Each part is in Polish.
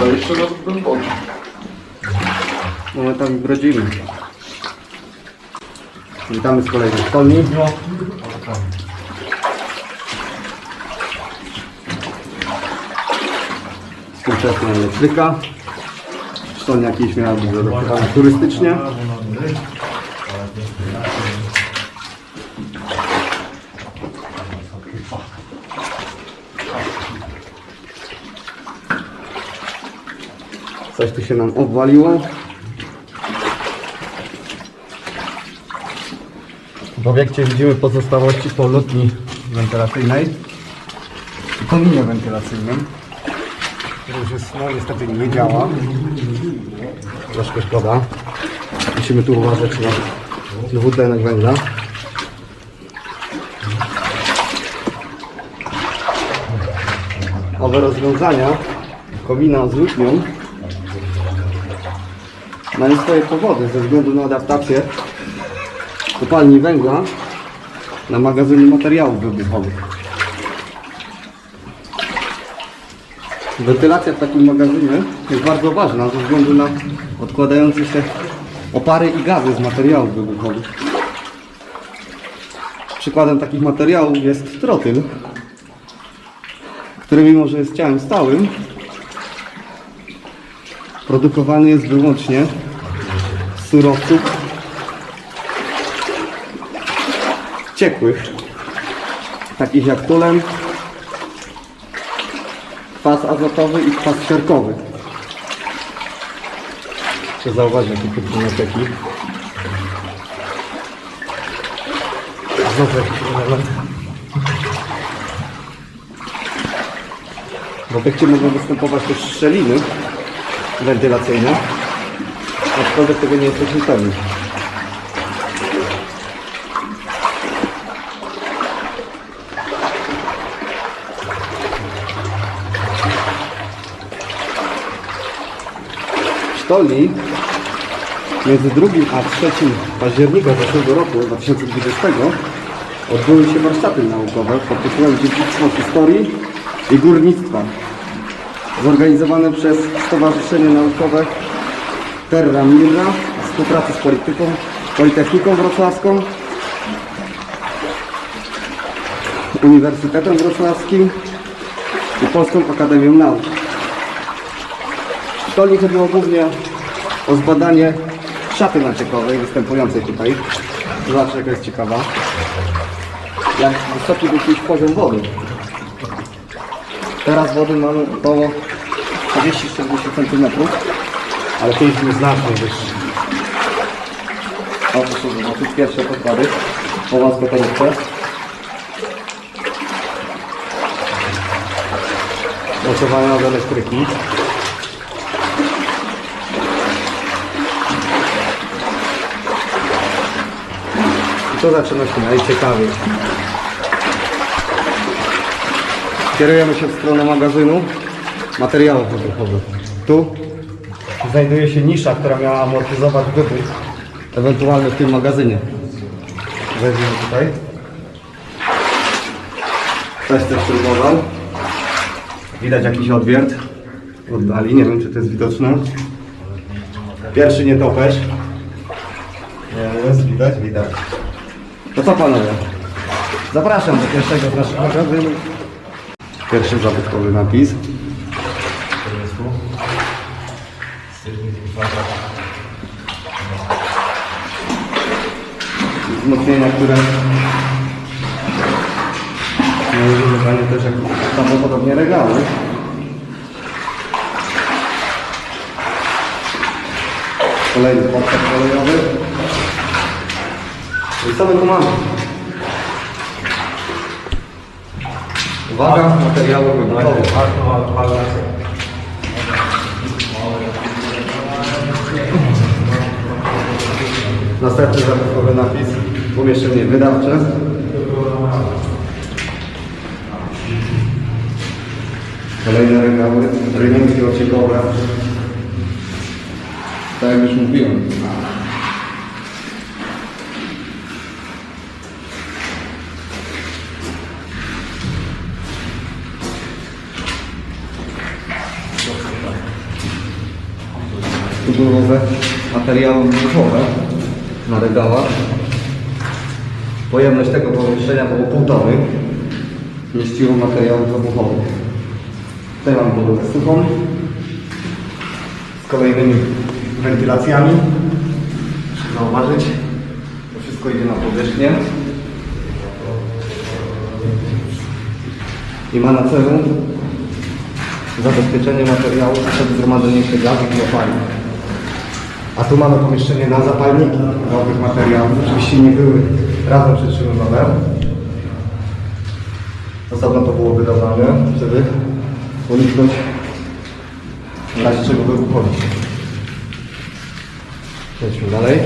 To jeszcze raz głęboko. No my tam brodzimy. Witamy z kolejnej szkolni. Współczesna elektryka. Szkolnia jakieś miała być zaadaptowana turystycznie. Coś tu się nam obwaliło. W obiekcie widzimy pozostałości po lutni wentylacyjnej i kominie wentylacyjnym, który już jest, no niestety nie działa. Troszkę szkoda. Musimy tu uważać na dwutlenek węgla. Owe rozwiązania komina z lutnią mają swoje powody ze względu na adaptację kopalni węgla na magazyny materiałów wybuchowych. Wentylacja w takim magazynie jest bardzo ważna ze względu na odkładające się opary i gazy z materiałów wybuchowych. Przykładem takich materiałów jest trotyl, który mimo, że jest ciałem stałym, produkowany jest wyłącznie surowców ciekłych, takich jak tulen, kwas azotowy i kwas siarkowy. Chcę zauważyć jakie tu pinoteki. Znowu jakiś element. W obiekcie mogą występować też szczeliny wentylacyjne, aczkolwiek tego nie jesteśmy pewni. W sztolni między 2 a 3 października zeszłego roku 2020 odbyły się warsztaty naukowe pod tytułem Dziedzictwo Historii i Górnictwa zorganizowane przez Stowarzyszenie Naukowe Terra Mirra współpracy z Polityką, Politechniką Wrocławską, Uniwersytetem Wrocławskim i Polską Akademią Nauk. W szkolni chodziło głównie o zbadanie szaty naciekowej występującej tutaj. Zobaczcie jaka jest ciekawa. Jak wysoki był kiedyś poziom wody. Teraz wody mamy około 40-40 cm, ale kiedyś był znacznie wyższy. O, proszę zobaczyć, pierwsze podkłady po wąskotorówce. Mocowane od elektryki. I to zaczyna się najciekawiej. Kierujemy się w stronę magazynu materiałów wybuchowych. Tu znajduje się nisza, która miała amortyzować wybuch ewentualny w tym magazynie. Wejdziemy tutaj. Ktoś też próbował. Widać jakiś odwiert oddali, nie wiem czy to jest widoczne. Pierwszy nietoperz. Jest, widać? Widać. To co panowie? Zapraszam do pierwszego z naszych magazynów. Pierwszy zabytkowy napis. Wzmocnienia, które miały wyzwanie też jak prawdopodobnie regały. Kolejny podkład kolejowy. I co my tu mamy? Uwaga, materiały wybuchowe. Następny zabytkowy napis pomieszczenie wydawcze. Kolejne regały, rynki ociekowe. Tak jak już mówiłem. Kulturowe materiały wybuchowe na regałach. Pojemność tego pomieszczenia było pół tony. Mieściło materiały wybuchowe. Tutaj mam podłogę suchą z kolejnymi wentylacjami. Proszę zauważyć, to wszystko idzie na powierzchnię. I ma na celu zabezpieczenie materiału przed zgromadzeniem się gazów i opalin. A tu mamy pomieszczenie na zapalniki nowych materiałów. Oczywiście nie były razem przytrzymywane. Osobno to było wydawane, żeby uniknąć czego wybuchowi. Przejdźmy dalej.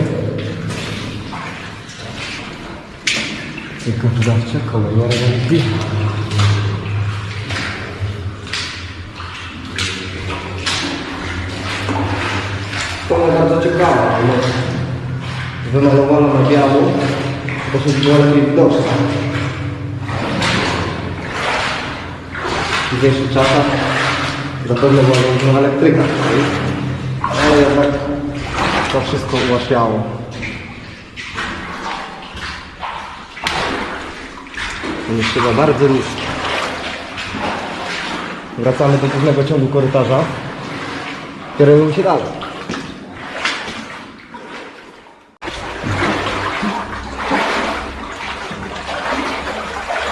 Tylko wydawcze, kolejne ręki. To bardzo ciekawa, ale wymalowana na biało, dosyć była lepiej widoczna. W dzisiejszych czasach zapewne była włączona elektryka tutaj, ale jednak to wszystko ułatwiało. Jest chyba bardzo nisko. Wracamy do głównego ciągu korytarza. Kierujemy się dalej.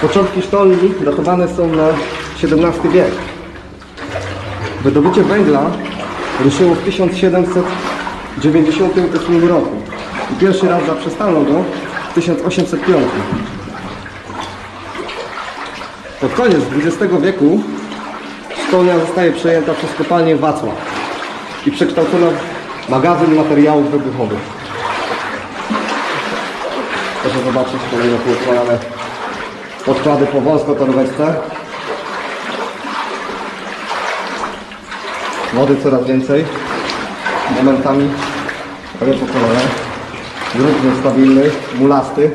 Początki sztolni datowane są na XVII wiek. Wydobycie węgla ruszyło w 1798 roku. I pierwszy raz zaprzestano go w 1805. Pod koniec XX wieku sztolnia zostaje przejęta przez kopalnię Wacław i przekształcona w magazyn materiałów wybuchowych. Proszę zobaczyć kolejne poukładane podkłady po wąskotoróweczce. Wody coraz więcej. Momentami prawie po kolorę. Grunt niestabilny, mulasty.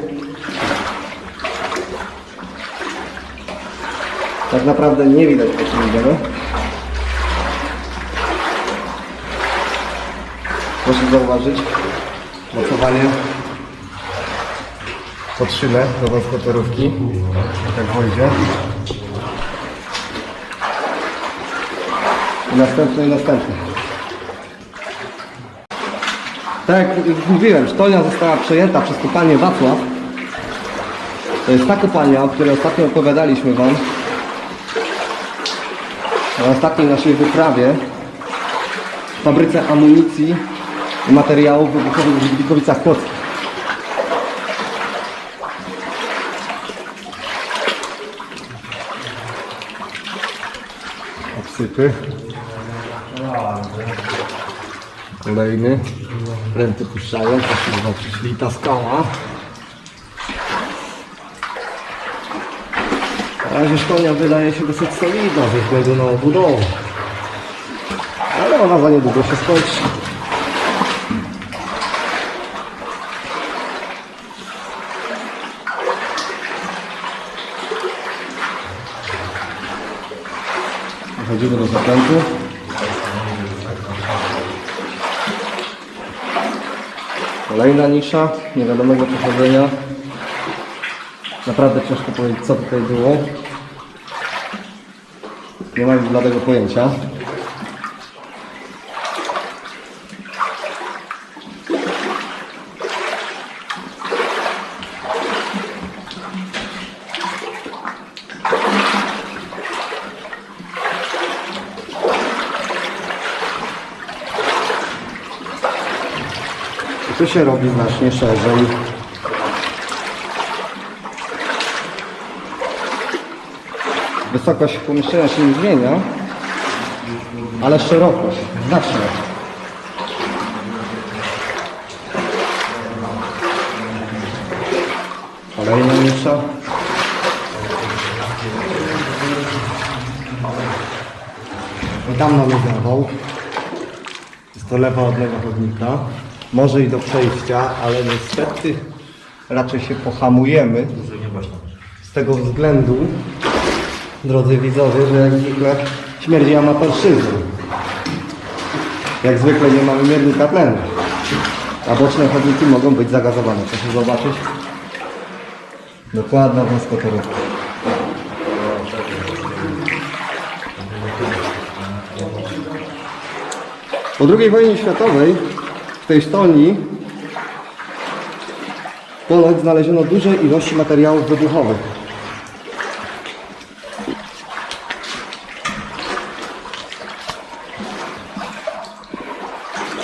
Tak naprawdę nie widać po czym idziemy. Proszę zauważyć mocowanie pod szynę do wąskotorówki. Tak pójdzie. I następny i następny. Tak jak mówiłem, sztolnia została przejęta przez kopalnię Wacław. To jest ta kopalnia, o której ostatnio opowiadaliśmy Wam. Na ostatniej naszej wyprawie w fabryce amunicji i materiałów wybuchowych w Żydlikowicach Płockich. Obsypy. Kolejny. Ręce puszczają, proszę zobaczyć, lita skała. Na razie wydaje się dosyć solidna ze względu na obudowę. Ale ona za niedługo się skończy. Wchodzimy do zakrętu. Kolejna nisza, niewiadomego pochodzenia. Naprawdę ciężko powiedzieć, co tutaj było. Nie mam bladego pojęcia. Tu się robi znacznie szerzej. Wysokość pomieszczenia się nie zmienia, ale szerokość znacznie. Kolejna nisza. Tam mamy zawał. Jest to lewa od lewa chodnika. Może i do przejścia, ale niestety raczej się pohamujemy. Z tego względu, drodzy widzowie, że jak zwykle śmierdzi amatorszczyzną. Jak zwykle nie mamy miernika tlenu. A boczne chodniki mogą być zagazowane. Proszę zobaczyć. Dokładna wąskotorówka. Po II wojnie światowej w tej sztolni ponoć znaleziono duże ilości materiałów wybuchowych.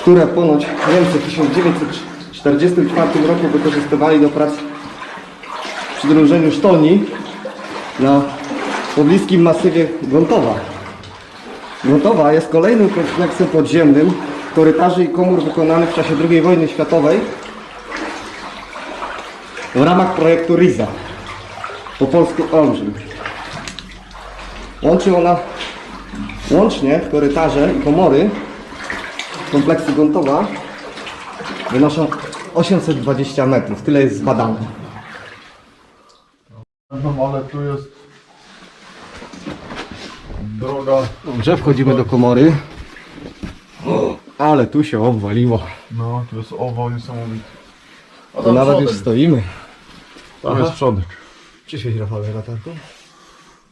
które ponoć Niemcy w 1944 roku wykorzystywali do prac w przydrużeniu sztolni na pobliskim masywie Gruntowa. Gruntowa jest kolejnym kompleksem podziemnym korytarzy i komór wykonanych w czasie II wojny światowej w ramach projektu RIZA, po polsku Olbrzym. Łączy ona łącznie korytarze i komory kompleksu Gontowa wynoszą 820 metrów. Tyle jest zbadane. Ale tu jest droga. Dobrze, wchodzimy do komory. Ale tu się obwaliło. No, tu jest ował niesamowity. A Tu nawet już stoimy. Tam jest przodek. Przyświeć Rafale latarką.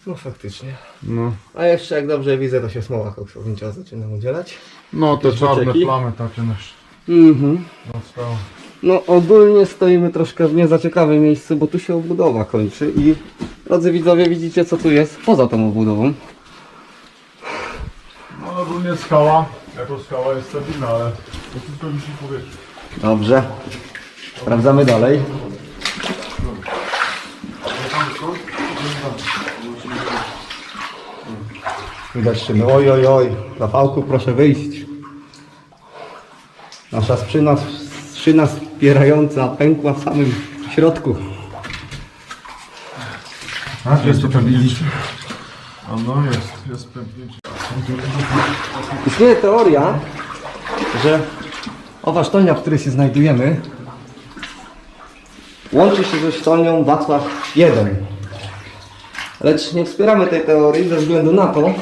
No faktycznie. No. A jeszcze jak dobrze widzę, to się smoła koksownicza zaczyna udzielać. No te czarne Beczeki. plamy takie nasz. Mhm. No ogólnie stoimy troszkę w niezaciekawym miejscu, bo tu się obudowa kończy i drodzy widzowie widzicie co tu jest poza tą obudową. No ogólnie skała. Jako skała jest stabilna, ale to tylko mi się powietrze. Dobrze. Sprawdzamy dalej. Widać szyny. Oj, oj, oj. Rafałku, proszę wyjść. Nasza szyna, szyna spierająca pękła w samym środku. A, jest to pęknięcie. A no jest, jest pęknięcie. Istnieje teoria, że owa sztolnia, w której się znajdujemy, łączy się ze sztolnią Wacław I. Lecz nie wspieramy tej teorii ze względu na to,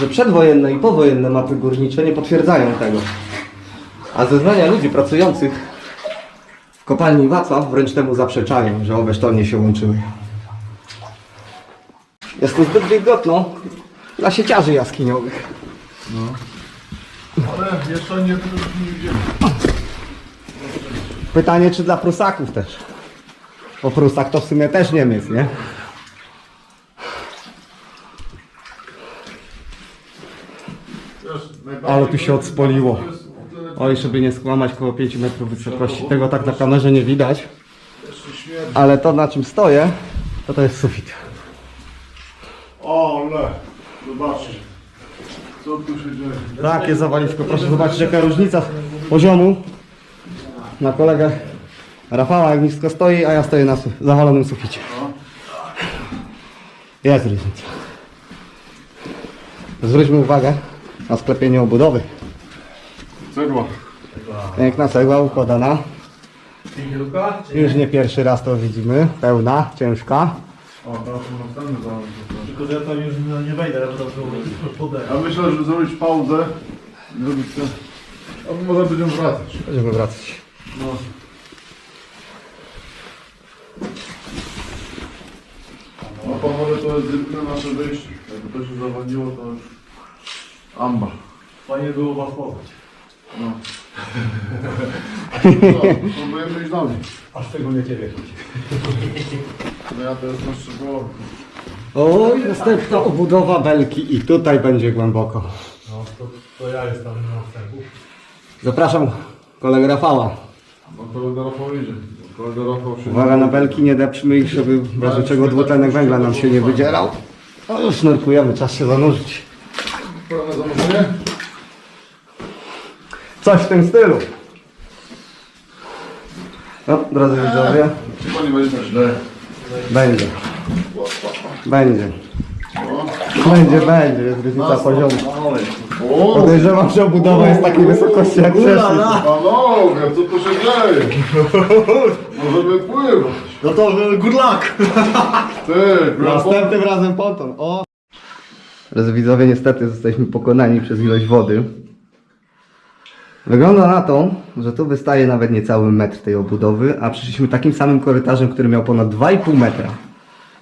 że przedwojenne i powojenne mapy górnicze nie potwierdzają tego. A zeznania ludzi pracujących w kopalni Wacław wręcz temu zaprzeczają, że owe sztolnie się łączyły. Jest to zbyt wilgotno dla sieciarzy jaskiniowych. Ale jeszcze nie tego nie widzieli. Pytanie, czy dla Prusaków też? Bo Prusak to w sumie też Niemiec, nie? Wiesz, Ale tu się odspoliło. to Oj, żeby nie skłamać, koło 5 metrów wysokości. Tego tak na kamerze nie widać. Ale to na czym stoję, to to jest sufit. O, le. Zobaczcie. Co tu się dzieje? Takie zawalisko. Proszę zobaczyć, jaka różnica poziomu na kolegę Rafała, jak nisko stoi, a ja stoję na zawalonym suficie. Jest różnica. Zwróćmy uwagę na sklepienie obudowy. Cegła. Piękna cegła układana. Już nie pierwszy raz to widzimy. Pełna, ciężka. O, teraz następny zaraz. Tylko, że ja tam już no, nie wejdę, bo tam są podejść. Ja myślę, żeby zrobić pauzę. i Zrobić ten... A może będziemy wracać. Będziemy wracać. No. No panowie, to jest zwykle nasze wyjście. Jakby to się zawaliło, to już... Amba. Fajnie było was poznać. No. No, próbujemy iść dalej. A szczególnie ciebie. No ja to jest na szczegółowy. Oj, następna obudowa belki i tutaj będzie głęboko. No, to, to ja jestem na wstępu. Zapraszam kolegę Rafała. No kolega Rafał idzie. Kolega Rafał się... Uwaga na belki, nie depczmy ich, żeby w razie czego dwutlenek węgla nam się nie wydzierał. No już nurkujemy, czas się zanurzyć. Pełne zanurzenie? Coś w tym stylu. No, drodzy widzowie, Chyba nie będzie źle. będzie. Będzie. Będzie, będzie, jest różnica poziomu. O! Podejrzewam, że obudowa jest takiej wysokości jak przeszli. Panowie, co tu się dzieje? Możemy pływać. No to good luck! Ty, Następnym razem ponton. O! Drodzy widzowie, niestety jesteśmy pokonani przez ilość wody. Wygląda na to, że tu wystaje nawet niecały metr tej obudowy, a przyszliśmy takim samym korytarzem, który miał ponad 2,5 metra.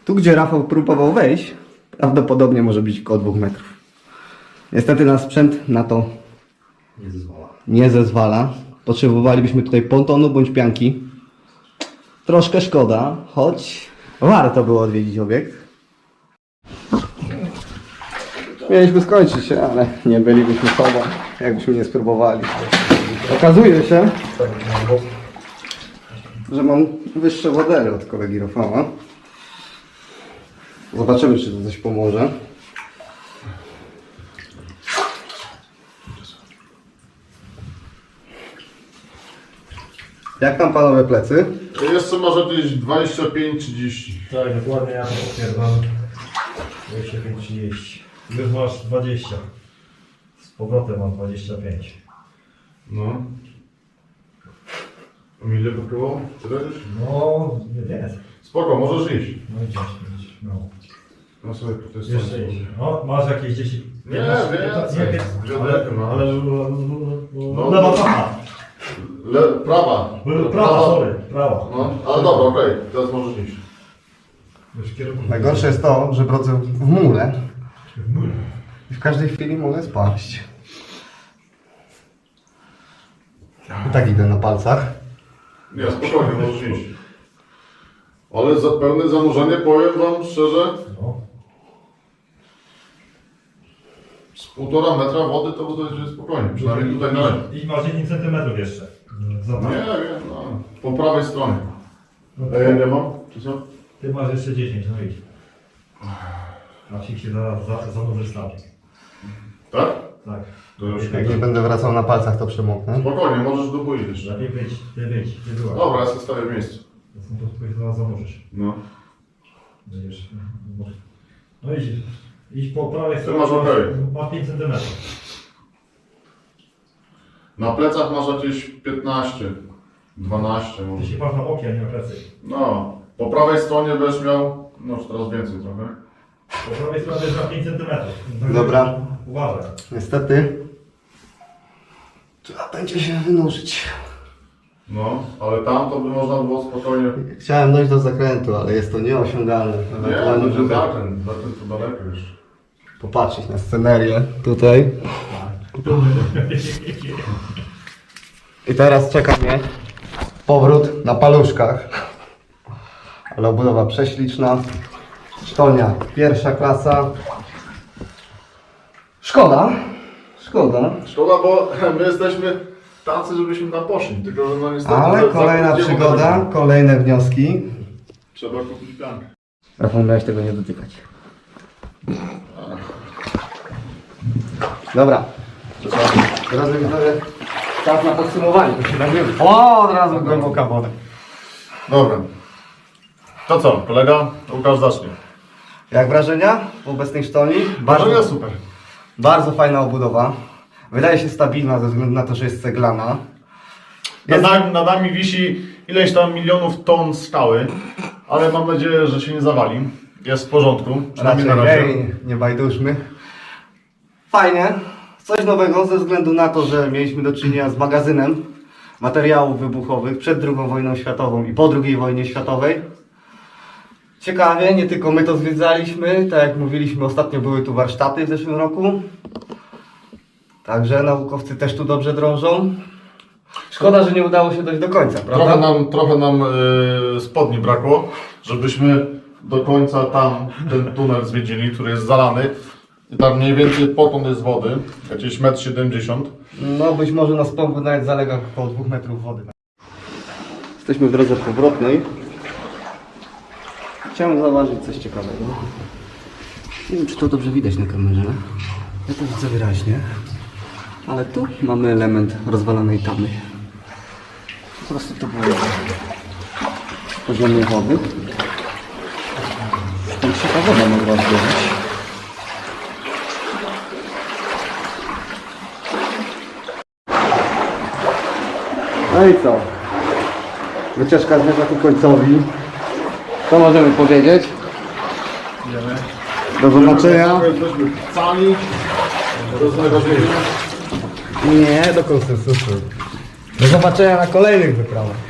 Tu, gdzie Rafał próbował wejść, prawdopodobnie może być około 2 metrów. Niestety nasz sprzęt na to Nie zezwala. nie zezwala. Potrzebowalibyśmy tutaj pontonu bądź pianki. Troszkę szkoda, choć warto było odwiedzić obiekt. Mieliśmy skończyć się, ale nie bylibyśmy sobą, jakbyśmy nie spróbowali. Okazuje się, że mam wyższe wodery od kolegi Rafała. Zobaczymy, czy to coś pomoże. Jak tam panowie plecy? Jeszcze może gdzieś 25-30. Tak, dokładnie ja to potwierdzam. 25-30. Już masz 20. Powrotem mam 25. No. A Ile by było? Tyle już? No, nie wiem. Spoko, możesz iść. No i 10. No. No sobie po tej Jeszcze iść. No, masz jakieś 10. Nie, 15, więcej. 15, nie, 15, ale, no. ale No. lewa prawa. Le, prawa. Prawa, sorry, prawa. No, ale dobra, okej, teraz możesz iść. Najgorsze jest to, że brodzę w mule i w każdej chwili mogę spaść. I tak idę na palcach. Nie, spokojnie, możesz iść. Ale za pełne zanurzenie, powiem wam szczerze, No. z półtora metra wody to to jest spokojnie, przynajmniej tutaj na. I masz 10 cm jeszcze. Nie, Zobacz. nie, no, po prawej stronie. No, A ja nie mam, czy co? Ty masz jeszcze 10, no idź. Masik się zaraz za, zanurzy stał. Tak? Tak. To już Jak nie będę wracał na palcach, to przemoknę. Spokojnie, możesz do bój iść. Lepiej być, ty była. Dobra, ja sobie stawię w miejscu. No to tutaj zaraz zanurzysz. No. Będziesz. No idź. Idź po prawej Ty stronie. masz okej. Masz 5 cm. Na plecach masz jakieś 15, 12 Ty może. się patrz na boki, a nie na plecy. No, po prawej stronie będziesz miał, no już teraz więcej trochę. Po prawej stronie jest na 5 cm. Dobra. Uważaj. Niestety będzie się wynurzyć. No, ale tam to by można było spokojnie... Chciałem dojść do zakrętu, ale jest to nieosiągalne. Nie, Ewentualnie, będzie żeby zakręt, zakręt to daleko już. popatrzeć na scenerię tutaj. I teraz czeka mnie powrót na paluszkach. Ale obudowa prześliczna. Sztolnia pierwsza klasa. Szkoda. Szkoda. Szkoda, bo my jesteśmy tacy, żebyśmy tam poszli, tylko że no niestety... Ale za- kolejna za- przygoda, kolejne wnioski. Trzeba kupić piankę. Rafał, miałeś tego nie dotykać. Dobra. Teraz widzowie, czas na podsumowanie. To się nazywa. O, od razu głęboka woda. Dobra. To co, kolega? Łukasz zacznie. Jak wrażenia po obecnej sztolni? Bardzo, super. bardzo fajna obudowa. Wydaje się stabilna ze względu na to, że jest ceglana. Nad Jest- nami, nad nami wisi ileś tam milionów ton skały, ale mam nadzieję, że się nie zawali. Jest w porządku, przynajmniej Raczej na razie. nie, nie bajduszmy. Fajnie. Coś nowego ze względu na to, że mieliśmy do czynienia z magazynem materiałów wybuchowych przed II wojną światową i po II wojnie światowej. Ciekawie, nie tylko my to zwiedzaliśmy, tak jak mówiliśmy, ostatnio były tu warsztaty w zeszłym roku. Także naukowcy też tu dobrze drążą. Szkoda, że nie udało się dojść do końca, prawda? Trochę nam, trochę nam yy, spodni brakło, żebyśmy do końca tam ten tunel zwiedzili, który jest zalany. I tam mniej więcej potąd jest wody, jakieś 1,70 m. No być może na spągu nawet zalega około 2 metrów wody. Jesteśmy w drodze powrotnej. Chciałem zauważyć coś ciekawego. Nie wiem, czy to dobrze widać na kamerze. Ja to widzę wyraźnie. Ale tu mamy element rozwalonej tamy. Po prostu to było poziomie wody. Stąd się ta woda mogła zbierać. No i co? Wycieczka zmierza ku końcowi. Co możemy powiedzieć? Do zobaczenia. Jest najważniejsze. Nie do konsensusu. Do zobaczenia na kolejnych wyprawach.